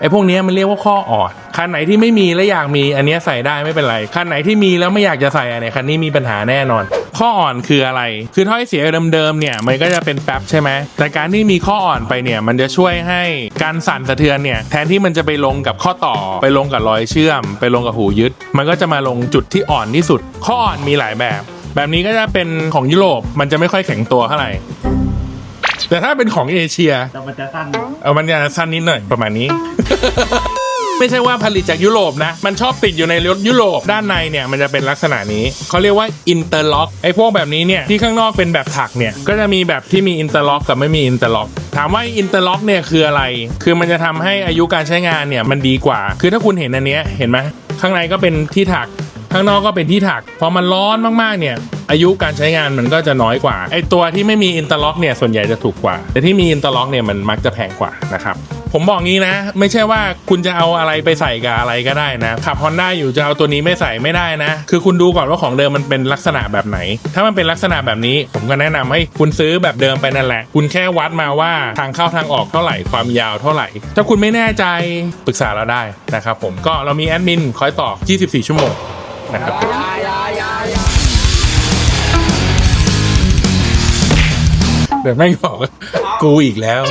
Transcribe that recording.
ไอ้พวกนี้มันเรียกว่าข้ออ่อนคันไหนที่ไม่มีและอยากมีอันนี้ใส่ได้ไม่เป็นไรคันไหนที่มีแล้วไม่อยากจะใส่อันเนี้คันนี้มีปัญหาแน่นอน ข้ออ่อนคืออะไร คือถ้อยเสียเดิมๆเนี่ยมันก็จะเป็นแป๊บใช่ไหมแต่การที่มีข้ออ่อนไปเนี่ยมันจะช่วยให้การสั่นสะเทือนเนี่ยแทนที่มันจะไปลงกับข้อต่อ ไปลงกับรอยเชื่อม ไปลงกับหูยึด มันก็จะมาลงจุดที่อ่อนที่สุด ข้ออ่อนมีหลายแบบ แบบนี้ก็จะเป็นของยุโรปมันจะไม่ค่อยแข็งตัวเท่าไหร่ แต่ถ้าเป็นของเอเชีย แต่มันจะสั้นเอามันจะสั้นนิดหน่อยประมาณนี้ ไม่ใช่ว่าผลิตจากยุโรปนะ มันชอบติดอยู่ในรถยุโรปด้านในเนี่ยมันจะเป็นลักษณะนี้ เขาเรียกว่าอินเตอร์ล็อกไอ้พวกแบบนี้เนี่ยที่ข้างนอกเป็นแบบถักเนี่ยก็จะมีแบบที่มีอินเตอร์ล็อกกับไม่มีอินเตอร์ล็อกถามว่าอินเตอร์ล็อกเนี่ยคืออะไร คือมันจะทำให้อายุการใช้งานเนี่ยมันดีกว่า คือถ้าคุณเห็นอันเนี้ยเห็นไหมข้างในก็เป็นที่ถัก ข้างนอกก็เป็นที่ถัก พอมันร้อนมากๆเนี่ย อายุการใช้งานมันก็จะน้อยกว่าไอตัวที่ไม่มีอินเตอร์ล็อกเนี่ยส่วนใหญ่จะถูกกว่า แต่ที่มีอินเตอร์ล็อกเนี่ยมันมักจะแพงกว่านะครับผมบอกงี้นะ ไม่ใช่ว่าคุณจะเอาอะไรไปใส่กับอะไรก็ได้นะ ขับฮอนด้าอยู่จะเอาตัวนี้ไม่ใส่ไม่ได้นะ คือคุณดูก่อนว่าของเดิมมันเป็นลักษณะแบบไหน ถ้ามันเป็นลักษณะแบบนี้ ผมก็แนะนำให้คุณซื้อแบบเดิมไปนั่นแหละ คุณแค่วัดมาว่าทางเข้าทางออกเท่าไหร่ความยาวเท่าไหร่ ถ้าคุณไม่แน่ใจปรึกษาเราได้นะครับผมก็เรามีแอดมินคอยตอบ 24 ชั่วโมงนะครับ แต่แม่งบอกว่ากูอีกแล้ว